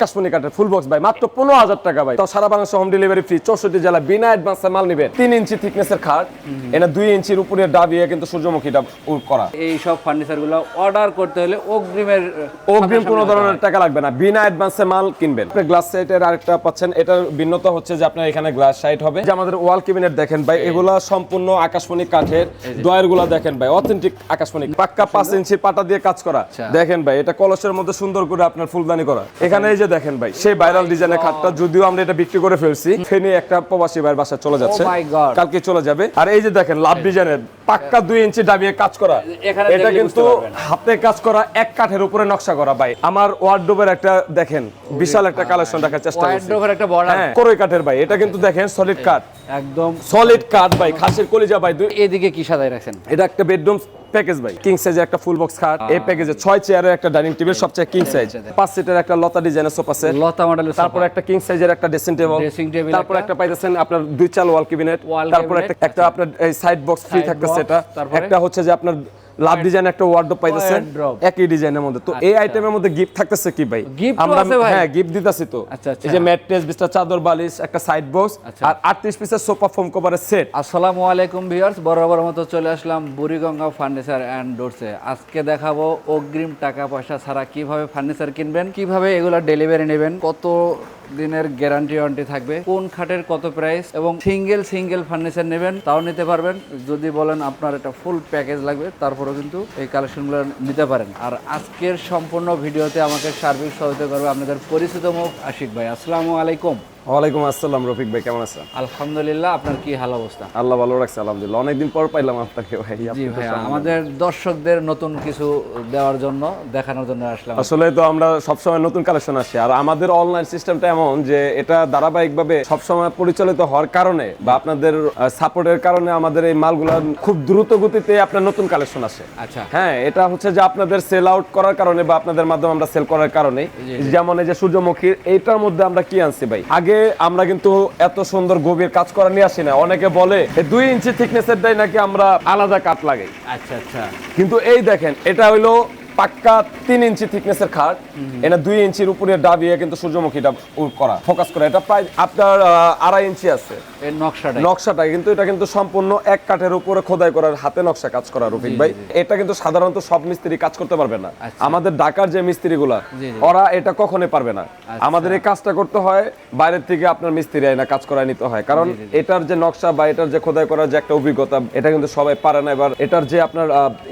কাশ্মীরি কাঠের full box ভাই মাত্র পনেরো হাজার টাকা ভাই। তাও সারা বাংলাদেশে হোম ডেলিভারি ফ্রি চৌষট্টি জেলা বিনা অ্যাডভান্সে মাল নিবেন তিন ইঞ্চি থিকনেসের খাট এটা দুই ইঞ্চির উপরে ডাবিয়ে কিন্তু সূর্যমুখীটা করা। এই সব ফার্নিচারগুলো অর্ডার করতে হলে অগ্রিমের অগ্রিম কোনো ধরনের টাকা লাগবে না। বিনা অ্যাডভান্সে মাল কিনবেন। গ্লাস সাইটের আরেকটা পাচ্ছেন এটার ভিন্নতা হচ্ছে যে আপনার এখানে গ্লাস সাইট হবে। যে আমাদের ওয়াল ক্যাবিনেট দেখেন ভাই এগুলা সম্পূর্ণ আকাশমণি কাঠের ডয়ারগুলা দেখেন ভাই অথেন্টিক আকাশমণি। পাক্কা পাঁচ ইঞ্চি পাটা দিয়ে কাজ করা। দেখেন ভাই এটা কলসের মধ্যে সুন্দর করে আপনার ফুলদানি করা। এখানে এই যে দেখেন ভাই সেই ভাইরাল ডিজাইনের খাটটা যদিও আমরা এটা বিক্রি করে ফেলছি ফেনে একটা প্রবাসী ভাইয়ের বাসা চলে যাচ্ছে। Oh God. কালকে চলে যাবে। আর এই যে দেখেন লাভ ডিজাইনের পাক্কা দুই ইঞ্চি ডাবিয়ে কাজ করা। এটা কিন্তু হাতে কাজ করা এক কাঠের উপরে নকশা করা ভাই। আমার ওয়ার্ডরোবের একটা দেখেন বিশাল একটা কালেকশন রাখার চেষ্টা করছি। হ্যাঁ করই কাঠের ভাই। এটা কিন্তু দেখেন সলিড কাঠ একদম। সলিড কাঠ ভাই খাসির কলিজা ভাই এদিকে কি সাজাই রাখছেন? এটা একটা বেডরুম প্যাকেজ ভাই। কিং সাইজের একটা ফুল বক্স খাট। এই প্যাকেজে ছয় চেয়ারের একটা ডাইনিং টেবিল সবচেয়ে কিং সাইজ পাঁচ সিটের একটা লতা ডিজাইনের সোফা আছে। লতা মডেলের তারপর একটা কিং সাইজের একটা ড্রেসিং টেবিল Dressing table তারপর একটা। পাইতেছেন আপনার দুই চাল ওয়াল ক্যাবিনেট তারপর একটা একটা আপনার এই সাইড বক্স ফ্রি থাকতেছে এটা। একটা হচ্ছে যে আপনার লাভ ডিজাইন একটা ওয়ার্ডরোব পাইতেছেন একই ডিজাইনের মধ্যে। তো এই আইটেমের মধ্যে গিফট থাকতেছে কি ভাই? আমরা হ্যাঁ গিফট দিতাছি তো। আচ্ছা, আচ্ছা। এই যে ম্যাট্রেস বিছনা চাদর বালিশ একটা সাইড বক্স আচ্ছা। আর 38 পিসের সোফা ফোম কভারের সেট আসসালামু আলাইকুম ভিউয়ার্স বরাবর মতো চলে আসলাম বুড়িগঙ্গা ফার্নিচার এন্ড ডোরসে আজকে দেখাবো অগ্রিম টাকা পয়সা ছাড়া কীভাবে ফার্নিচার কিনবেন কীভাবে এগুলো ডেলিভারি নেবেন কত দিনের গ্যারান্টি ওয়ারেন্টি থাকবে। কোন খাটের কত প্রাইস এবং সিঙ্গেল সিঙ্গেল ফার্নিচার নেবেন, তাও নিতে পারবেন। যদি বলেন আপনার একটা ফুল প্যাকেজ লাগবে, তারপরেও কিন্তু এই কালেকশনগুলো নিতে পারেন। আর আজকের সম্পূর্ণ ভিডিওতে আমাকে সার্বিক সহযোগিতা করবে আপনাদের পরিচিত মুখ আশিক ভাই। আসসালামু আলাইকুম। ওয়ালাইকুম আসসালাম রফিক ভাই কেমন আছেন? আলহামদুলিল্লাহ আপনার কি হাল অবস্থা? আল্লাহ ভালো রাখছে আলহামদুলিল্লাহ। অনেকদিন পর পাইলাম আপনাকে ভাই জি ভাই আমাদের দর্শকদের নতুন কিছু দেওয়ার জন্য দেখানোর জন্য আসলাম। আসলে তো আমরা সবসময় নতুন কালেকশন আসি আর আমাদের অনলাইন সিস্টেমটা এমন যে এটা ধারাবাহিকভাবে সবসময় পরিচালিত হওয়ার কারণে বা আপনাদের সাপোর্টের কারণে আমাদের এই মালগুলো খুব দ্রুত গতিতে আপনার নতুন কালেকশন আসে। আচ্ছা। হ্যাঁ এটা হচ্ছে যে আপনাদের সেল আউট করার কারণে বা আপনাদের মাধ্যমে আমরা সেল করার কারণে। যেমন এই যে সূর্যমুখীর এইটার মধ্যে আমরা কি আনছি ভাই? আগে আমরা কিন্তু এত সুন্দর গভীর কাজ করা নিয়ে আসি না। অনেকে বলে দুই ইঞ্চি থিকনেসের দেয় নাকি আমরা আলাদা কাঠ লাগাই? আচ্ছা আচ্ছা। কিন্তু এই দেখেন এটা হইল পাক্কা তিন ইঞ্চি থিকনেসের খাট। এটা দুই ইঞ্চির উপরে ডাবিয়ে কিন্তু সূর্যমুখীটা করা ফোকাস করা। এটা প্রায় আপনার আড়াই ইঞ্চি আছে। নকশাটা নকশাটা কিন্তু এটা কিন্তু সম্পূর্ণ এক কাঠের উপরে খোদাই করার হাতে নকশা কাজ করা রফিক ভাই। এটা কিন্তু সাধারণত সব মিস্ত্রি কাজ করতে পারবে না। আচ্ছা। আমাদের ঢাকার যে মিস্ত্রিগুলা। ওরা এটা কখনোই পারবে না। আচ্ছা। আমাদের এই কাজটা করতে হয় বাইরের থেকে আপনার মিস্ত্রি আইনা কাজ করায় নিতে হয়। কারণ এটার যে নকশা বা এটার যে খোদাই করার যে একটা অভিজ্ঞতা এটা কিন্তু সবাই পারে না। এবার এটার যে আপনার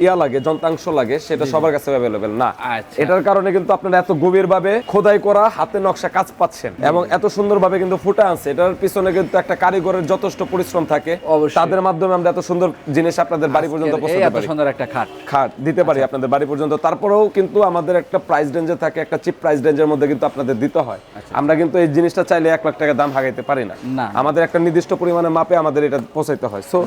ইয়া লাগে যন্ত্রাংশ লাগে সেটা সবার কাছে অ্যাভেলেবেল না। আচ্ছা। এটার কারণে কিন্তু আপনারা এত গভীর ভাবে খোদাই করা হাতে নকশা কাজ পাচ্ছেন এবং এত সুন্দর ভাবে কিন্তু ফুটে আছে এটার পিছনে কিন্তু একটা কারিগরের যথেষ্ট পরিশ্রম থাকে। তাদের মাধ্যমে আমরা এত সুন্দর জিনিস আপনাদের বাড়ি পর্যন্ত পৌঁছাতে পারি। সুন্দর একটা খাট। খাট দিতে পারি আপনাদের বাড়ি পর্যন্ত। তারপরেও কিন্তু আমাদের একটা প্রাইস রেঞ্জে থাকে একটা চিপ প্রাইস রেঞ্জের মধ্যে কিন্তু আপনাদের দিতে হয়। আমরা কিন্তু এই জিনিসটা চাইলে এক লাখ টাকা দাম হাগাইতে পারি না। না। আমাদের একটা নির্দিষ্ট পরিমাণে মাপে আমাদের এটা পৌঁছাইতে হয়। সো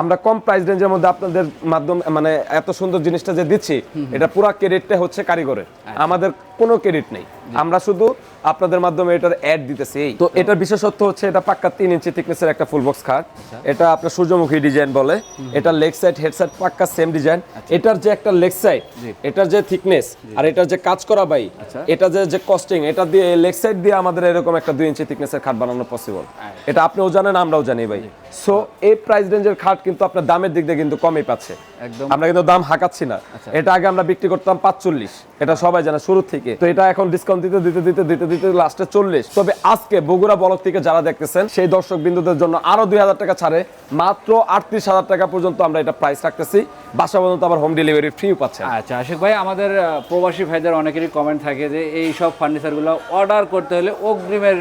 আমরা কম প্রাইস রেঞ্জের মধ্যে আপনাদের মাধ্যমে মানে এত সুন্দর জিনিসটা যে দিচ্ছি এটা পুরো ক্রেডিটটা হচ্ছে কারিগরের। আমাদের কোনো ক্রেডিট নেই। আমরা শুধু আপনাদের মাধ্যমে এটার অ্যাড দিতেছি। তো এটার বিশেষত্ব হচ্ছে এটা পাক্কা তিন ইঞ্চি থিকনেসের একটা ফুল বক্স খাট। এটা আপনার সূর্যমুখী ডিজাইন বলে। এটা লেগ সাইড হেড সাইড পাক্কা সেম ডিজাইন এটার যে একটা লেগ সাইড এটার যে থিকনেস আর এটার যে কাজ করা বাই এটা যে যে কস্টিং এটা দিয়ে লেগ সাইড দিয়ে আমাদের এরকম একটা দুই ইঞ্চি থিকনেসের খাট বানানো পসিবল এটা আপনিও জানেন আমরাও জানি ভাই। সো এই প্রাইস রেঞ্জের খাট কিন্তু আপনার দামের দিক দিয়ে কিন্তু কমই পাচ্ছে। একদম। আমরা কিন্তু দাম হাঁকাচ্ছি না। এটা আগে আমরা বিক্রি করতাম পাঁচচল্লিশ। এটা সবাই জানে শুরু থেকে তো এটা এখন ডিসকাউন্ট দিতে দিতে দিতে দিতে দিতে লাস্টে চল্লিশ। তবে আজকে বগুড়া বলক থেকে যারা দেখতেছেন সেই দর্শক বিন্দুদের জন্য আরও দুই হাজার টাকা ছাড়ে। মাত্র আটত্রিশ হাজার টাকা পর্যন্ত আমরা এটা প্রাইস রাখতেছি। বাসা পর্যন্ত আবার হোম ডেলিভারি ফ্রি পাচ্ছেন আচ্ছা আশিক ভাই আমাদের প্রবাসী ভাইদের অনেকেরই কমেন্ট থাকে যে এই সব ফার্নিচারগুলো অর্ডার করতে হলে অগ্রিমের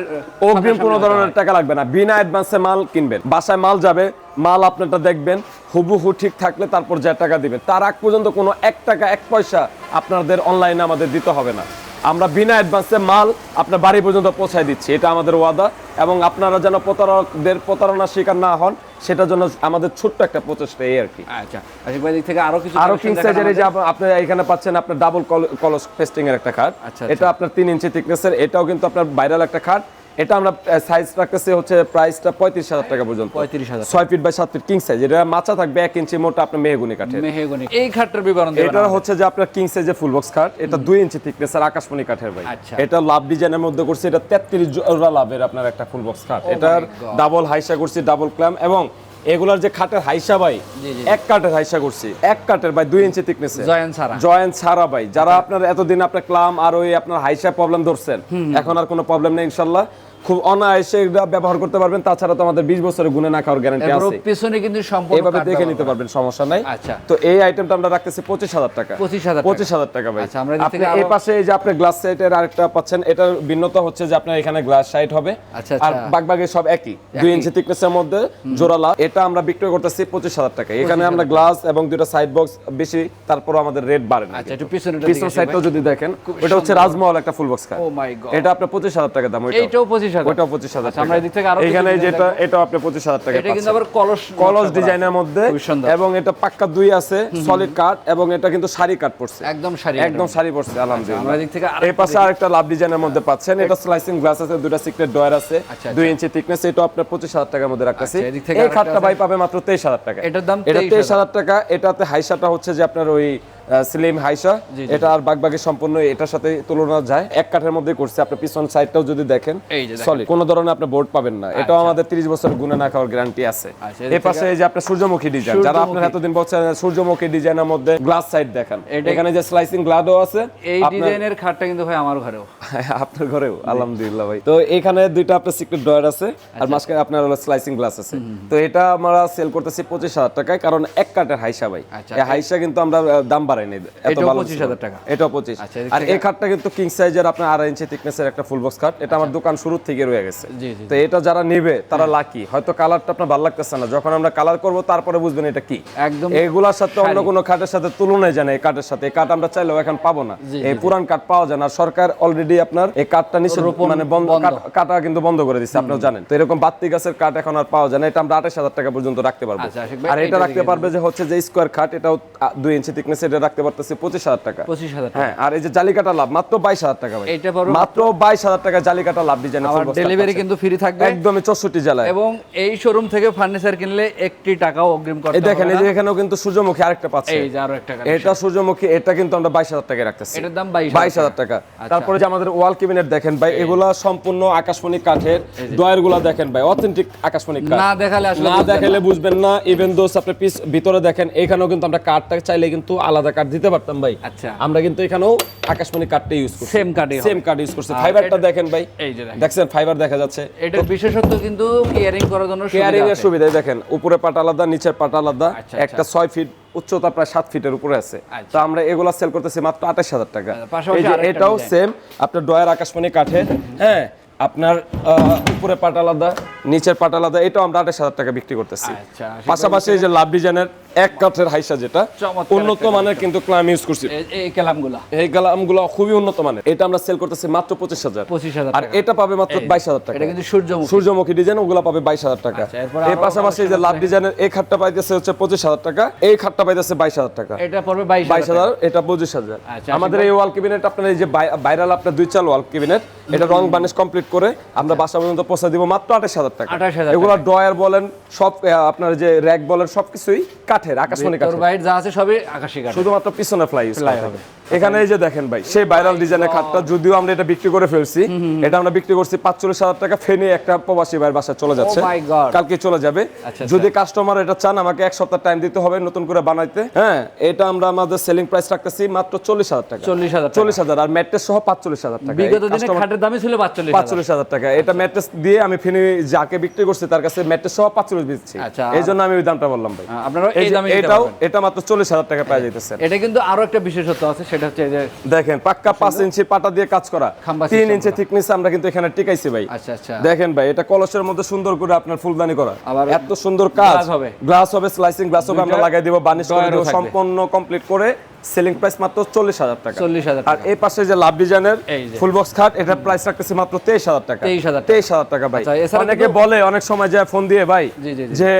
অগ্রিম কোনো ধরনের টাকা লাগবে না। বিনা অ্যাডভান্সে মাল কিনবেন। বাসায় মাল যাবে মাল আপনারটা দেখবেন হুবহু ঠিক থাকলে তারপর যে টাকা দিবেন। তার আগ পর্যন্ত কোনো এক টাকা এক পয়সা আপনাদের অনলাইনে আমাদের দিতে হবে না। আমরা বিনা অ্যাডভান্সে মাল আপনার বাড়ি পর্যন্ত পৌঁছায় দিচ্ছি এটা আমাদের ওয়াদা। এবং আপনারা যেন প্রতারকদের প্রতারণার শিকার না হন সেটার জন্য আমাদের ছোট্ট একটা প্রচেষ্টা এই আর কি। আচ্ছা আশিক ভাই থেকে আরও কিছু আরও কিং সাইজের যে আপনি এখানে পাচ্ছেন আপনার ডাবল কলস পেস্টিং এর একটা খাট আচ্ছা, এটা আপনার তিন ইঞ্চি থিকনেসের এটাও কিন্তু আপনার ভাইরাল একটা খাট এটা আমরা সাইজ রাখতেছি হচ্ছে প্রাইসটা পঁয়ত্রিশ হাজার টাকা পর্যন্ত। 35,000 ছয় ফিট বাই সাত ফিট কিং সাইজ এটা মাচা থাকবে এক ইঞ্চি মোটা আপনার মেহগুনি কাঠের। মেহেগুনি এই খাটটার বিবরণ এটা হচ্ছে যে আপনার কিং সাইজে ফুল বক্স খাট এটা দুই ইঞ্চি থিকনেস আর আকাশমণি কাঠের ভাই। আচ্ছা। এটা লাভ ডিজাইনের মধ্যে করছি এটা তেত্রিশ জোড়া লাভের আপনার একটা ফুল বক্স খাট। এটার ডাবল হাইসা করছি ডাবল ক্ল্যাম এবং এগুলার যে খাটের হাইসা ভাই। এক কাটের হাইসা করছি। এক কাটের ভাই দুই ইঞ্চি থিকনেসে জয়ন সারা জয়েন্ট ছাড়া ভাই। যারা আপনার এতদিন আপনার ক্লাম আর ওই আপনার হাইসা প্রবলেম ধরছেন এখন আর কোনো প্রবলেম নেই ইনশাল্লাহ। খুব অনায়াসে এটা ব্যবহার করতে পারবেন। তাছাড়া তো আমাদের বিশ বছরের গুণে না খাওয়ার গ্যারান্টি আছে। পিছনে কিন্তু সম্পূর্ণ এইভাবে কাঠ দেখে নিতে পারবেন সমস্যা নাই। আচ্ছা। তো এই আইটেমটা আমরা রাখতেছি পঁচিশ হাজার টাকা। 25,000 টাকা। পঁচিশ হাজার টাকা ভাই। আচ্ছা, আমরা আপনি এই পাশে এই যে আপনি গ্লাস সাইটের আরেকটা পাচ্ছেন এটার ভিন্নতা হচ্ছে যে আপনার এখানে গ্লাস সাইট হবে। আচ্ছা, আর আচ্ছা। বাগবাগে সব একই। দুই ইঞ্চি thickness-এর মধ্যে জোড়ালা এটা আমরা বিক্রয় করতেছি পঁচিশ হাজার টাকা এখানে আমরা গ্লাস এবং দুটো সাইড বক্স বেশি তারপরও আমাদের রেট বাড়ে না আচ্ছা একটু পিছনে পিছন সাইডটাও যদি দেখেন ওটা হচ্ছে রাজমহল একটা ফুল বক্স খাট ও মাই গড এটা আপনার পঁচিশ হাজার টাকা দাম এইটাও পঁচিশ আচ্ছা, আমরা এদিক থেকে আরও এখানে যেটা design আপনি পঁচিশ হাজার টাকা এটা কিন্তু আবার কলস কলস ডিজাইনের মধ্যে এবং এটা পাক্কা দুই আছে সলিড কাট এবং এটা কিন্তু শাড়ি কাট পড়ছে। একদম সারি একদম। শাড়ি পড়ছে আলহামদুলিল্লাহ। আমরা এদিক থেকে এই পাশে আরেকটা লাভ ডিজাইনের মধ্যে পাচ্ছেন। এটা স্লাইসিং গ্লাস আছে দুটা সিক্রেট ডয়ার আছে ইঞ্চি থিকনেস এটা আপনার পঁচিশ হাজার টাকার মধ্যে রাখতেছি। এদিক থেকে এই খাটটা ভাই পাবে মাত্র তেইশ হাজার টাকা এটার দাম এটা 23,000 হাজার। টাকা এটাতে হাইসাটা হচ্ছে যে আপনার ওই স্লিম হাইসা। এটা আর বাগবাগে সম্পূর্ণ এটার সাথে তুলনা যায়। এক কাঠের মধ্যে করছে আপনি পিছন সাইডটাও যদি দেখেন। এই যে দেখেন। সলিড কোনো ধরনের আপনি বোর্ড পাবেন না। এটাও আমাদের 30 বছর গুণে না খাওয়ার গ্যারান্টি আছে। আচ্ছা, এই পাশে এই যে আপনার সূর্যমুখী ডিজাইন যারা আপনার এতদিন বলছেন সূর্যমুখী ডিজাইনের মধ্যে গ্লাস সাইড দেখেন। এখানে যে স্লাইসিং গ্লাডও আছে এই ডিজাইনের খাটটা কিন্তু ভাই আমার ঘরেও। আপনার ঘরেও আলহামদুলিল্লাহ ভাই। তো এখানে দুইটা আপনার সিক্রেট ড্রয়ার আছে আচ্ছা। আর মাঝখানে আপনার হলো স্লাইসিং গ্লাস আছে। তো এটা আমরা সেল করতেছি পঁচিশ হাজার টাকায় কারণ এক কাঠের হাইসা ভাই। আচ্ছা। এই হাইসা কিন্তু আমরা দাম বাড়াই নাই। এত ভালো 25,000 টাকা। এটাও পঁচিশ। আচ্ছা, আর এই খাটটা কিন্তু কিং সাইজের আপনার আড়াই ইঞ্চি থিকনেসের একটা ফুল বক্স খাট। এটা আমার দোকান শুরু থেকে রয়ে গেছে। তো এটা যারা নেবে তারা লাকি হয়তো কালারটা আপনার ভালো লাগতেছে না। যখন আমরা কালার করব তারপরে বুঝবেন এটা কি। একদম এগুলার সাথে অন্য কোনো কাঠের সাথে তুলনায় যায় না এই কাঠের সাথে। এই কাঠ আমরা চাইলেও এখন পাবো না। এই পুরান কাঠ পাওয়া যায় না। সরকার অলরেডি আপনার এই কাঠটা নিষেধ মানে বন্ধ। কাটা কিন্তু বন্ধ করে দিচ্ছে আপনারা জানেন। তো এরকম বাত্তি গাছের কাঠ এখন আর পাওয়া যায় না। এটা আমরা আঠাশ হাজার টাকা পর্যন্ত রাখতে পারব। আচ্ছা, আর এটা রাখতে পারবে যে হচ্ছে যে স্কোয়ার খাট এটাও দুই ইঞ্চি থিকনেস এটা রাখতে পারতেছে পঁচিশ হাজার টাকা। পঁচিশ হাজার টাকা। হ্যাঁ আর এই যে জালিকাটা লাভ মাত্র বাইশ হাজার টাকা মাত্র বাইশ হাজার টাকা জালিকাটা লাভ ডিজাইন ডেলিভারি কিন্তু ফ্রি থাকবে। একদমই চৌষট্টি জেলায়। এবং এই শোরুম থেকে ফার্নিচার কিনলে একটি টাকাও অগ্রিম করতে এই দেখেন এই না। যে এখানেও কিন্তু সূর্যমুখী আরেকটা পাচ্ছে। এই যে আরও একটা কাঠ। এটা সূর্যমুখী এটা কিন্তু আমরা বাইশ হাজার টাকায় রাখতেছি। এটার দাম বাইশ বাইশ হাজার টাকা। তারপরে যে আমাদের ওয়াল ক্যাবিনেট দেখেন ভাই এগুলা সম্পূর্ণ আকাশমণি কাঠের। ডয়ারগুলা দেখেন ভাই অথেন্টিক আকাশমণি কাঠ। না দেখালে আসলে না বুঝবেন দেখালে বুঝবেন না। ইভেন দোস আপনি পিস ভিতরে দেখেন এখানেও কিন্তু আমরা কাঠটা চাইলে কিন্তু আলাদা কাঠ দিতে পারতাম ভাই। আচ্ছা। আমরা কিন্তু এখানেও আকাশমণি কাঠটা ইউজ করছি। সেম কাঠই সেম কাঠ ইউজ করছি। ফাইবারটা দেখেন ভাই। এই যে দেখেন। দেখছেন ফাইবার দেখা যাচ্ছে। এটা বিশেষত্ব কিন্তু কেয়ারিং করার জন্য কেয়ারিং এর সুবিধা দেখেন উপরে পাট আলাদা নিচের পাট আলাদা আচ্ছা, একটা ছয় ফিট উচ্চতা প্রায় সাত ফিটের উপরে আছে। আচ্ছা। তো আমরা এগুলা সেল করতেছি মাত্র আঠাশ হাজার টাকা। আচ্ছা, এই যে এটাও সেম আপনার ডয়ার আকাশমণি কাঠের হ্যাঁ আপনার উপরে পাট আলাদা নিচের পাট আলাদা এটাও আমরা আঠাশ হাজার টাকা বিক্রি করতেছি। আচ্ছা, পাশাপাশি এই যে লাভ ডিজাইনের এক কাঠের হাইসা যেটা উন্নত মানের কিন্তু ক্লাম ইউজ করছি। এই- কেলামগুলা। এই গালামগুলো খুবই উন্নত মানের। এটা আমরা সেল করতেছি মাত্র পঁচিশ হাজার। আর এটা পাবে মাত্র বাইশ হাজার টাকা। এটা কিন্তু সূর্যমুখী। সূর্যমুখী ডিজাইন ওগুলো পাবে বাইশ হাজার টাকা। আচ্ছা, এই পাশাপাশি এই যে লাভ ডিজাইনের এই খাটটা পাইতেছে হচ্ছে পঁচিশ হাজার টাকা। এই খাটটা পাইতেছে বাইশ হাজার টাকা। এটা পড়বে বাইশ হাজার এটা পঁচিশ হাজার। আচ্ছা, আমাদের এই ওয়াল ক্যাবিনেট আপনার এই যে ভাইরাল আপনার দুই চাল ওয়াল ক্যাবিনেট এটা রং বানিশ কমপ্লিট করে আমরা বাসা পর্যন্ত পৌঁছে দিব মাত্র আঠাশ হাজার টাকা। 28,000 এগুলো ড্রয়ার বলেন সব আপনার যে র্যাক বলেন সবকিছুই কাঠের আকাশমণি কাঠের। যা আছে সবই আকাশি কাঠ শুধুমাত্র পিছনে ফ্লাই ইউজ Fly হবে। এখানে এই যে দেখেন ভাই সেই ভাইরাল ডিজাইনের খাটটা যদিও আমরা এটা বিক্রি করে ফেলছি এটা আমরা বিক্রি করছি পাঁচচল্লিশ হাজার টাকা ফেনে একটা প্রবাসী ভাইয়ের বাসায় চলে যাচ্ছে। কালকে চলে যাবে। আচ্ছা, যদি কাস্টমার এটা চান আমাকে এক সপ্তাহ টাইম দিতে হবে নতুন করে বানাইতে। হ্যাঁ এটা আমরা আমাদের সেলিং প্রাইস রাখতেছি মাত্র চল্লিশ হাজার টাকা। চল্লিশ হাজার চল্লিশ হাজার আর ম্যাট্রেস সহ পাঁচচল্লিশ হাজার টাকা। বিগত দিনে খাটের দামই ছিল পাঁচচল্লিশ পাঁচচল্লিশ হাজার টাকা। এটা ম্যাট্রেস দিয়ে আমি ফিনি যাকে বিক্রি করছি তার কাছে ম্যাট্রেস সহ পাঁচচল্লিশ দিচ্ছি আচ্ছা। এই জন্য আমি ওই দামটা বললাম ভাই। আপনারা এটাও এটা মাত্র চল্লিশ হাজার টাকা পাওয়া যাইতেছে। এটা কিন্তু আরও একটা বিশেষত্ব আছে সেটা হচ্ছে যে দেখেন পাক্কা পাঁচ ইঞ্চি পাটা দিয়ে কাজ করা। খাম্বা তিন system ইঞ্চি থিকনেস আমরা কিন্তু এখানে টিকাইছি ভাই। আচ্ছা আচ্ছা। দেখেন ভাই এটা কলসের মধ্যে সুন্দর করে আপনার ফুলদানি করা। এত সুন্দর কাজ। হবে। গ্লাস হবে স্লাইসিং গ্লাস হবে আমরা লাগাই দিব বানিশ করে দিব। সম্পূর্ণ কমপ্লিট করে সেলিং প্রাইস মাত্র চল্লিশ হাজার টাকা। চল্লিশ হাজার আর এই পাশে যে লাভ ডিজাইনের ফুল বক্স খাট এটা প্রাইস রাখতেছি মাত্র তেইশ হাজার টাকা। 23,000 টাকা। তেইশ হাজার টাকা ভাই। আচ্ছা, অনেকে বলে অনেক সময় যায় ফোন দিয়ে ভাই জি, জি, জি। যে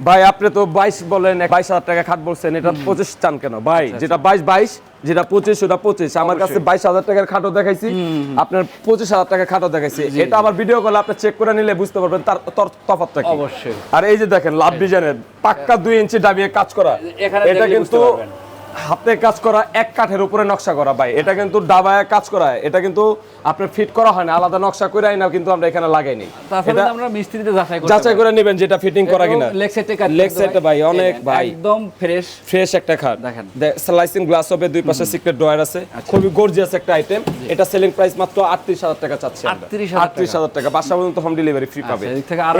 ভাই আপনি তো বাইশ বলেন বাইশ হাজার টাকা খাট বলছেন এটা পঁচিশ চান কেন? ভাই যেটা বাইশ বাইশ যেটা পঁচিশ ওটা পঁচিশ। আমার কাছে বাইশ হাজার টাকার খাটও দেখাইছি আপনার পঁচিশ হাজার টাকার খাটও দেখাইছি। এটা আমার ভিডিও কলে আপনি চেক করে নিলে বুঝতে পারবেন তার তর- তফাৎটা অবশ্যই। আর এই যে দেখেন লাভ ডিজাইনের পাক্কা দুই ইঞ্চি দাবিয়ে কাজ করা। এটা কিন্তু হাতে কাজ করা এক কাঠের উপরে নকশা করা ভাই। এটা কিন্তু ডাবায় কাজ করা। এটা কিন্তু আপনার ফিট করা হয় না আলাদা নকশা করে না কিন্তু আমরা এখানে লাগাইনি এটা আমরা মিস্ত্রিতে যাচাই করতে যাচাই করে নেবেন যেটা ফিটিং করা কিনা। লেগ সাইডে কাট লেগ সাইডে ভাই অনেক ভাই। একদম ফ্রেশ ফ্রেশ একটা খাট। দেখেন। স্লাইসিং গ্লাস হবে দুই পাশে সিক্রেট ড্রয়ার আছে। আচ্ছা। খুবই গর্জিয়াস একটা আইটেম এটা সেলিং প্রাইস মাত্র আটত্রিশ হাজার টাকা চাচ্ছে 38,000 আটত্রিশ হাজার টাকা। বাসা পর্যন্ত হোম ডেলিভারি ফ্রি পাবে।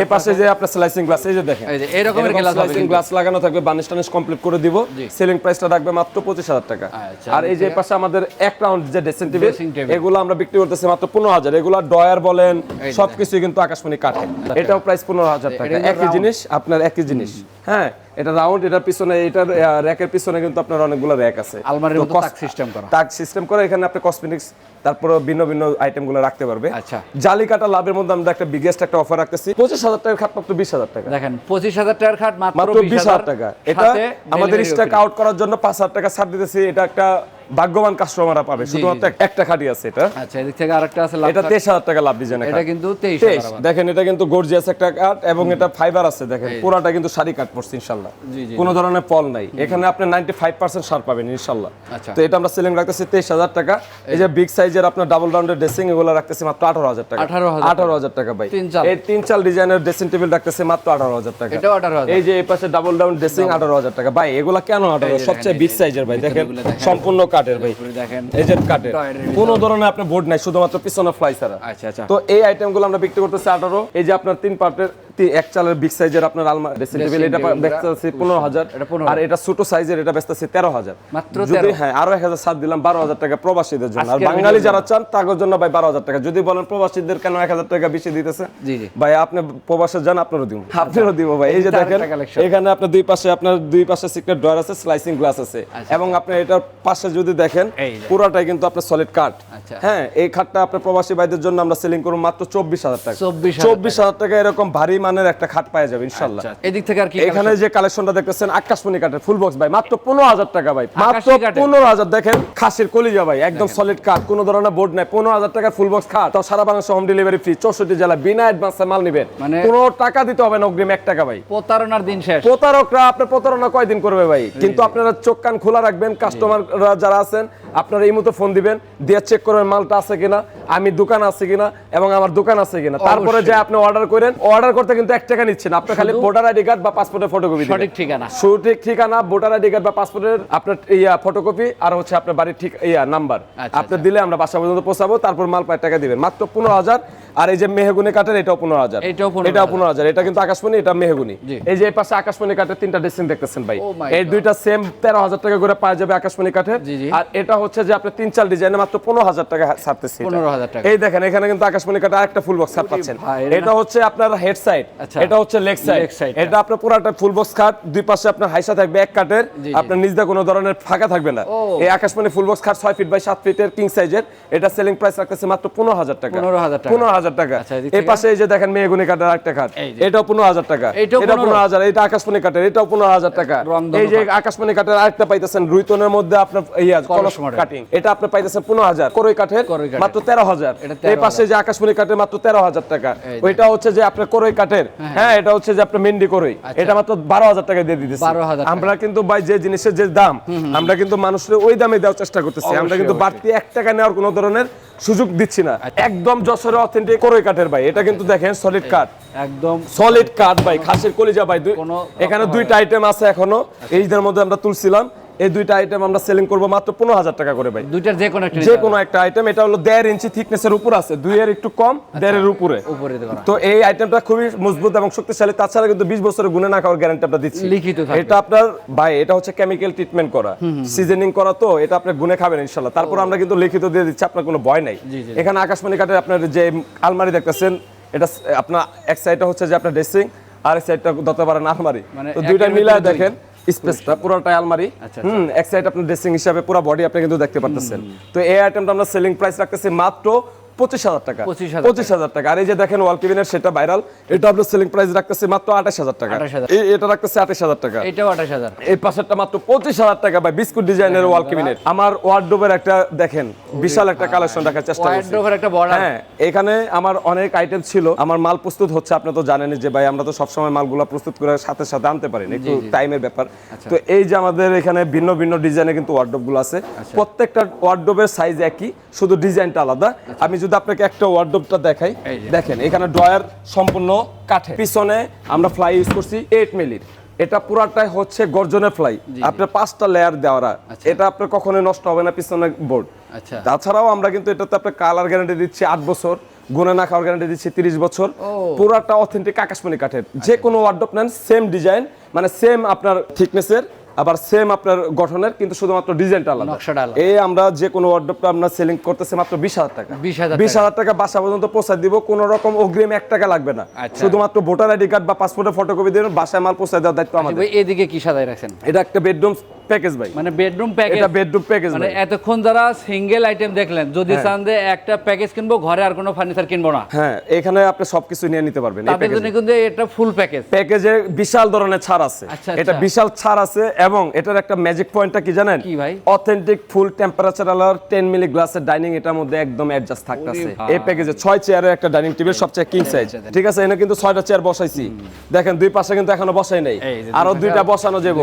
এই পাশে যে আপনার স্লাইসিং গ্লাস এই যে দেখেন। এই যে এরকমের গ্লাস স্লাইসিং গ্লাস লাগানো থাকবে বানিশ টানিশ কমপ্লিট করে দিব। সেলিং প্রাইসটা রাখবে মাত্র পঁচিশ হাজার টাকা। আচ্ছা, আর এই যে পাশে আমাদের এক রাউন্ড যে ড্রেসিং টেবিল এগুলো আমরা বিক্রি করতেছি মাত্র পনেরো হাজার। এগুলো ডয়ার বলেন সবকিছু কিন্তু আকাশমণি কাঠে এটাও প্রাইস পনেরো হাজার টাকা। একই জিনিস আপনার একই জিনিস। হ্যাঁ এটা রাউন্ড এটার পিছনে এটার র্যাকের পিছনে কিন্তু আপনার অনেকগুলো র্যাক আছে। আলমারির মতো তাক সিস্টেম করা। তাক সিস্টেম করা এখানে আপনি কসমেটিক্স তারপর ভিন্ন ভিন্ন আইটেমগুলো রাখতে পারবে। আচ্ছা। জালি কাটা লাভের মধ্যে আমরা একটা বিগেস্ট একটা অফার রাখতেছি। পঁচিশ হাজার টাকার খাট মাত্র বিশ হাজার টাকা। দেখেন পঁচিশ হাজার টাকার খাট মাত্র মাত্র বিশ হাজার টাকা। এটা আমাদের স্টক আউট করার জন্য পাঁচ হাজার টাকা ছাড় দিতেছি। এটা একটা ভাগ্যবান কাস্টমাররা পাবে। শুধুমাত্র একটা খাটি আছে এটা। আচ্ছা এদিক থেকে আরেকটা আছে লাভ এটা খাট। তেইশ হাজার টাকা লাভ ডিজাইন এটা কিন্তু তেইশ তেইশ দেখেন এটা কিন্তু গর্জিয়াস একটা কাঠ এবং এটা ফাইবার আছে দেখেন পুরাটা কিন্তু শাড়ি কাট পড়ছে জি। কোনো ধরনের পল নাই। এখানে আপনি নাইনটি ফাইভ পার্সেন্ট সার পাবেন ইনশাল্লাহ। আচ্ছা। তো এটা আমরা সেলিং রাখতেছি তেইশ হাজার টাকা। এই যে বিগ সাইজের আপনার ডাবল রাউন্ডের ড্রেসিং এগুলো রাখতেছি মাত্র আঠারো হাজার টাকা। 18,000 আঠারো হাজার টাকা ভাই। তিন চাল। এই তিন চাল ডিজাইনের ড্রেসিং টেবিল রাখতেছি মাত্র আঠারো হাজার টাকা। এটাও আঠারো হাজার। এই যে এই পাশে ডাবল ডাউন ড্রেসিং আঠারো হাজার টাকা। ভাই এগুলা কেন আঠারো? সবচেয়ে বিগ সাইজের ভাই। দেখেন। সম্পূর্ণ কাঠের ভাই। দেখেন। কাঠের। কোনো ধরনের আপনার বোর্ড নাই শুধুমাত্র পিছনে ফ্লাই ছাড়া আচ্ছা আচ্ছা। তো এই আইটেমগুলো আমরা বিক্রি করতেছি আঠারো। এই যে আপনার তিন পার্টের এক চালের বিগ সাইজের আপনার আলমা ড্রেসিং টেবিল এটা বেচতেছি পনেরো হাজার। আর এটা ছোট সাইজের এটা বেচতেছি তেরো হাজার। মাত্র যদি হ্যাঁ আরও এক হাজার সাত দিলাম বারো হাজার টাকা প্রবাসীদের জন্য। আর বাঙালি যারা চান তাদের জন্য ভাই বারো হাজার টাকা। যদি বলেন প্রবাসীদের কেন এক হাজার টাকা বেশি দিতেছে? ভাই আপনি প্রবাসে যান আপনারও দিব। আপনারও দিব ভাই। এই যে দেখেন এখানে আপনার দুই পাশে আপনার দুই পাশে সিক্রেট ডয়ার আছে স্লাইসিং গ্লাস আছে। এবং আপনার এটার পাশে যদি দেখেন আচ্ছা। এই যে। পুরোটাই কিন্তু আপনার সলিড কাঠ আচ্ছা। হ্যাঁ এই খাটটা আপনার প্রবাসী ভাইদের জন্য আমরা সেলিং করব মাত্র চব্বিশ হাজার টাকা। চব্বিশ হাজার টাকা। এরকম ভারী মানের একটা খাট পাওয়া যাবে ইনশাল্লাহ আচ্ছা এদিক থেকে আর কি এখানে যে কালেকশনটা দেখতেছেন আকাশমণি কাঠের ফুল বক্স ভাই মাত্র পনেরো হাজার টাকা ভাই। মাত্র পনেরো হাজার দেখেন খাসির কলিজা ভাই একদম সলিড কাঠ কোনো ধরনের বোর্ড নাই। পনেরো হাজার টাকা ফুল বক্স খাট তো সারা বাংলাদেশ হোম ডেলিভারি ফ্রি চৌষট্টি জেলা বিনা অ্যাডভান্সে মাল নিবেন। মানে- কোনো টাকা দিতে হবে না অগ্রিম এক টাকা ভাই। প্রতারণার দিন শেষ। প্রতারকরা আপনার প্রতারণা কয়দিন করবে ভাই? কিন্তু আপনারা চোখ কান খোলা রাখবেন কাস্টমাররা যারা আছেন আপনারা এই মতো ফোন দিবেন দিয়ে চেক করবেন মালটা আছে কিনা আমি দোকান আছে কিনা এবং আমার দোকান আছে কিনা। তারপরে যে আপনি অর্ডার করেন অর্ডার করতে কিন্তু এক টাকা নিচ্ছেন আপনি খালি ভোটার আইডি কার্ড বা পাসপোর্টের ফটোকপি সঠিক ঠিকানা। সঠিক ঠিকানা ভোটার আইডি কার্ড বা পাসপোর্টের আপনার ইয়া ফটোকপি আর হচ্ছে আপনার বাড়ির ঠিক ইয়া নাম্বার আচ্ছা, আপনি দিলে আমরা বাসা পর্যন্ত পৌঁছাবো তারপর মাল পাঁচ টাকা দিবেন। মাত্র পনেরো হাজার। আর এই যে মেহগুনি কাঠের এটাও পনেরো হাজার। এটাও 15,000 পনেরো হাজার। এটা কিন্তু আকাশমণি এটা মেহগুনি। এই যে এই পাশে আকাশমণি কাঠের তিনটা ড্রেসিং দেখতেছেন ভাই। Oh এই দুইটা সেম তেরো হাজার টাকা করে পাওয়া যাবে আকাশমণি কাঠের। আর এটা হচ্ছে যে আপনার তিন চার ডিজাইনে মাত্র পনেরো হাজার টাকা ছাড়তেছি এটা। 15,000 টাকা। এই দেখেন এখানে কিন্তু আকাশমণি আরেকটা ফুল বক্স ছাড় পাচ্ছেন এটা এটা হচ্ছে আপনার হেড সাইড আচ্ছা। এটা হচ্ছে লেগ সাইড। এটা আপনার পুরাটা ফুল বক্স খাট দুই পাশে আপনার হাইসা থাকবে এক জি। আপনার কোনো ধরনের ফাঁকা থাকবে না এই আকাশমণি ফুল বক্স খাট ছয় ফিট বাই সাত ফিটের কিং সাইজের এটা সেলিং প্রাইস রাখতেছে মাত্র পনেরো হাজার টাকা 15,000 টাকা। পনেরো হাজার টাকা আচ্ছা, এই পাশে এই যে দেখেন মেয়েগুনি কাঠের আরেকটা খাট। এটাও পনেরো হাজার টাকা এটা পনেরো হাজার এটা আকাশমণি কাঠের এটাও পনেরো হাজার টাকা এই যে আকাশমণি কাঠের আরেকটা পাইতেছেন রুইতনের মধ্যে আপনার ইয়া কলস কাটিং। এটা আপনি পাইতেছেন পনেরো হাজার। করই কাঠের মাত্র তেরো হাজার। এই পাশে যে আকাশমণি কাঠের মাত্র তেরো হাজার টাকা। ওইটা হচ্ছে যে আপনার করই কাঠের। হ্যাঁ এটা হচ্ছে যে আপনার মেন্ডি করই আচ্ছা। এটা মাত্র বারো হাজার টাকা দিয়ে দিতেছি। আমরা কিন্তু ভাই যে জিনিসের যে দাম আমরা কিন্তু মানুষের ওই দামে দেওয়ার চেষ্টা করতেছি। আমরা কিন্তু বাড়তি এক টাকা নেওয়ার কোনো ধরনের সুযোগ দিচ্ছি না। একদম যশোরের অথেন্টিক করই কাঠের ভাই। এটা কিন্তু দেখেন সলিড কাঠ। একদম সলিড কাঠ ভাই খাসির কলিজা ভাই। এখানে দুইটা আইটেম আছে এখনও। এইদের মধ্যে আমরা তুলছিলাম। এই দুইটা আইটেম আমরা সেলিং করব মাত্র পনেরো হাজার টাকা করে ভাই। দুইটার যে কোনো একটা যে কোনো একটা আইটেম এটা হলো দেড় ইঞ্চি থিকনেসের উপর আছে দুইয়ের একটু কম দেড়ের উপরে। উপরে তো এই আইটেমটা খুবই মজবুত এবং শক্তিশালী তাছাড়া কিন্তু বিশ বছরের গুণে না খাওয়ার গ্যারান্টি আমরা দিচ্ছি। লিখিত। এটা আপনার ভাই এটা হচ্ছে কেমিক্যাল ট্রিটমেন্ট করা। সিজনিং করা তো এটা আপনি গুনে খাবেন ইনশাল্লাহ তারপর আমরা কিন্তু লিখিত দিয়ে দিচ্ছি আপনার কোনো ভয় নাই। এখানে আকাশমণি কাঠের আপনার যে আলমারি দেখতেছেন এটা আপনার এক সাইডটা হচ্ছে যে আপনার ড্রেসিং আর এক সাইডটা পারেন আলমারি। মানে তো দুইটা মিলায় দেখেন। স্পেসটা পুরোটাই আলমারি। আচ্ছা, হুম এক সাইড আপনার ড্রেসিং হিসাবে পুরো বডি আপনি কিন্তু দেখতে পারতেছেন। তো এই আইটেমটা আমরা সেলিং প্রাইস রাখতেছি মাত্র পঁচিশ হাজার টাকা। পঁচিশ হাজার টাকা। আর এই যে দেখেন ওয়াল কেবিনের সেটা ভাইরাল এটা আপনার সেলিং প্রাইস রাখতেছে মাত্র আঠাশ হাজার টাকা। এটা রাখতেছে আঠাশ হাজার টাকা। এটাও আঠাশ হাজার। এই পাশেরটা মাত্র পঁচিশ হাজার টাকা ভাই বিস্কুট ডিজাইনের ওয়াল কেবিনেট আমার ওয়ার্ডরোবের একটা দেখেন বিশাল একটা কালেকশন রাখার চেষ্টা একটা হ্যাঁ এখানে আমার অনেক আইটেম ছিল। আমার মাল প্রস্তুত হচ্ছে আপনি তো জানেনই যে ভাই আমরা তো সবসময় মালগুলো প্রস্তুত করে সাথে সাথে আনতে পারি না একটু টাইমের ব্যাপার। তো এই যে আমাদের এখানে ভিন্ন ভিন্ন ডিজাইনের কিন্তু ওয়ার্ডরোবগুলো আছে প্রত্যেকটা ওয়ার্ডরোবের সাইজ একই শুধু ডিজাইনটা আলাদা। আমি যদি আপনাকে একটা ওয়ার্ডরোবটা দেখাই দেখেন এখানে ড্রয়ার সম্পূর্ণ কাঠে পিছনে আমরা ফ্লাই ইউজ করছি এইট মিলির এটা পুরাটাই হচ্ছে গর্জনের ফ্লাই আপনার পাঁচটা লেয়ার দেওয়ারা এটা আপনার কখনোই নষ্ট হবে না পিছনে বোর্ড আচ্ছা। তাছাড়াও আমরা কিন্তু এটাতে আপনার কালার গ্যারান্টি দিচ্ছি আট বছর গুনে না খাওয়ার গ্যারান্টি দিচ্ছি তিরিশ বছর। পুরাটা অথেন্টিক আকাশমণি কাঠের। যে কোনো ওয়ার্ডরোব নেন সেম ডিজাইন মানে সেম আপনার থিকনেসের আবার সেম আপনার গঠনের কিন্তু শুধুমাত্র ডিজাইনটা আলাদা। এই আমরা যে কোনো ওয়ার্ডরোবটা আমরা সেলিং করতেছি মাত্র বিশ হাজার টাকা। 20,000 বিশ হাজার টাকা বাসা পর্যন্ত পৌঁছায় দিব কোনো রকম অগ্রিম এক টাকা লাগবে না। আচ্ছা। শুধুমাত্র ভোটার আইডি কার্ড বা পাসপোর্টের ফটোকপি দিয়ে বাসায় মাল পৌঁছায় দেওয়ার দায়িত্ব আমাদের। ভাই এদিকে কি সাজাই রাখছেন? এটা একটা বেডরুম প্যাকেজ ভাই। মানে বেডরুম প্যাকেজ এটা বেডরুম প্যাকেজ মানে এতক্ষণ যারা সিঙ্গেল আইটেম দেখলেন যদি চান যে একটা প্যাকেজ কিনবো ঘরে আর কোনো ফার্নিচার কিনবো না। হ্যাঁ এখানে আপনি সবকিছু নিয়ে নিতে পারবেন এই প্যাকেজে কিন্তু এটা ফুল প্যাকেজ প্যাকেজে বিশাল ধরনের ছাড় আছে। আচ্ছা, এটা আচ্ছা। বিশাল ছাড় আছে এবং এটার একটা ম্যাজিক পয়েন্টটা কি জানেন? কি ভাই? অথেন্টিক ফুল টেম্পারেচার আলার 10 মিলি গ্লাসের ডাইনিং এটার মধ্যে একদম অ্যাডজাস্ট থাকতেছে। এই প্যাকেজে ছয় চেয়ারের একটা ডাইনিং টেবিল সবচেয়ে কিং সাইজ ঠিক আছে এখানে কিন্তু ছয়টা চেয়ার বসাইছি। দেখেন দুই পাশে কিন্তু এখনও বসাই নাই। আরও দুইটা বসানো যাব।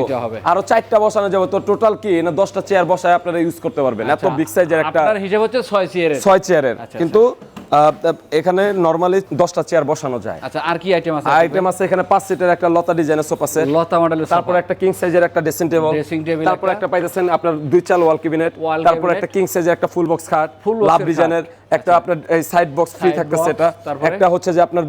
আরও চারটা বসানো যাব। তো টোটাল কি? না দশটা চেয়ার বসায় আপনারা ইউজ করতে পারবেন। এত বিগ সাইজের একটা আপনার হিসাব হচ্ছে ছয় চেয়ারের ছয় চেয়ারের আচ্ছা, কিন্তু এখানে নরমালি দশটা চেয়ার বসানো যায়। আচ্ছা আর কি আইটেম আছে? আইটেম আছে এখানে পাঁচ সিটের একটা লতা ডিজাইনের সোফা সেট লতা মডেলের তারপর একটা কিং সাইজের একটা ড্রেসিং টেবিল table তারপর একটা। পাইতেছেন আপনার দুই চাল ওয়াল ক্যাবিনেট তারপর একটা কিং সাইজের একটা ফুল বক্স খাট। লাভ ডিজাইনের একটা আপনার এই সাইড বক্স ফ্রি থাকতেছে এটা। একটা হচ্ছে যে আপনার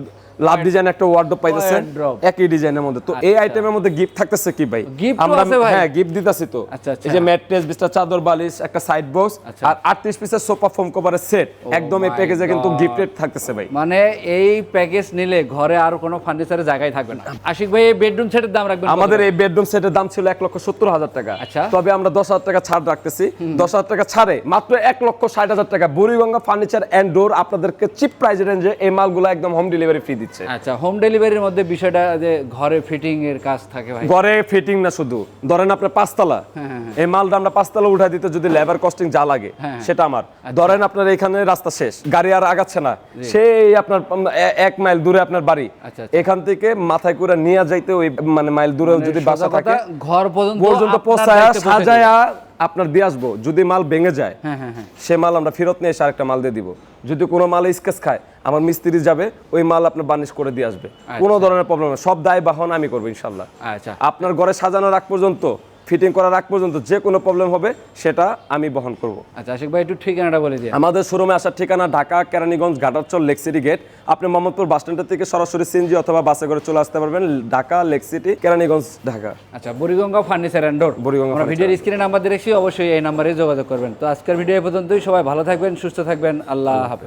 লাভ ডিজাইন একটা ওয়ার্ডরোব পাইতেছেন একই ডিজাইনের মধ্যে। তো এই আইটেমের মধ্যে গিফট থাকতেছে কি ভাই? আমরা হ্যাঁ গিফট দিতাছি তো। আচ্ছা, আচ্ছা। এই যে ম্যাট্রেস বিছনা চাদর বালিশ একটা সাইড বক্স আচ্ছা। আর 38 পিসের সোফা ফোম কভারের সেট একদম এই প্যাকেজে কিন্তু গিফটেড থাকতেছে ভাই। মানে এই প্যাকেজ নিলে ঘরে আর কোনো ফার্নিচারের জায়গায় থাকবে না। আশিক ভাই এই বেডরুম সেটের দাম রাখবেন আমাদের এই বেডরুম সেটের দাম ছিল এক লক্ষ সত্তর হাজার টাকা। আচ্ছা। তবে আমরা দশ হাজার টাকা ছাড় রাখতেছি। দশ হাজার টাকা ছাড়ে মাত্র এক লক্ষ ষাট হাজার টাকা। বুড়িগঙ্গা ফার্নিচার অ্যান্ড ডোর আপনাদেরকে চিপ প্রাইস রেঞ্জে এই মালগুলো একদম হোম ডেলিভারি ফ্রি দিচ্ছে। আচ্ছা হোম ডেলিভারির মধ্যে বিষয়টা যে ঘরে ফিটিং এর কাজ থাকে ভাই। ঘরে ফিটিং না শুধু। ধরেন আপনার পাঁচতলা। এই মালটা আমরা পাঁচতলা উঠাই দিতে যদি লেবার কস্টিং যা লাগে হ্যাঁ। সেটা আমার। ধরেন আপনার এখানে রাস্তা শেষ গাড়ি আর আগাচ্ছে না। সেই আপনার এক মাইল দূরে আপনার বাড়ি। আচ্ছা, আচ্ছা। এখান থেকে মাথায় করে নিয়ে যাইতে ওই মানে মাইল দূরে যদি বাসা থাকে ঘর পর্যন্ত পৌঁছায়া। সাজায়া আপনার দিয়ে আসব যদি মাল ভেঙে যায় হ্যাঁ হ্যাঁ হ্যাঁ। সে মাল আমরা ফেরত নিয়ে এসে আরেকটা মাল দিয়ে দিব। যদি কোনো মাল স্কেচ খায় আমার মিস্ত্রি যাবে ওই মাল আপনার বার্নিশ করে দিয়ে আসবে। কোনো ধরনের প্রবলেম সব দায় বাহন আমি করব ইনশাল্লাহ। আচ্ছা। আপনার ঘরে সাজানোর আগ পর্যন্ত ফিটিং করার আগ পর্যন্ত যে কোনো প্রবলেম হবে সেটা আমি বহন করব। আচ্ছা আশিক ভাই একটু ঠিকানাটা বলে দিয়ে আমাদের শোরুমে আসার ঠিকানা Dhaka Keraniganj Ghatarchar Lake City gate. আপনি মোহাম্মদপুর বাস স্ট্যান্ডের থেকে সরাসরি সিএনজি অথবা বাসে করে চলে আসতে পারবেন ঢাকা লেকসিটি কেরানীগঞ্জ ঢাকা। আচ্ছা Buriganga furniture and door. Buriganga ভিডিওর স্ক্রিনে নাম্বার দিয়ে অবশ্যই এই নাম্বারে যোগাযোগ করবেন। তো আজকের ভিডিও পর্যন্তই সবাই ভালো থাকবেন সুস্থ থাকবেন আল্লাহ। হাফেজ।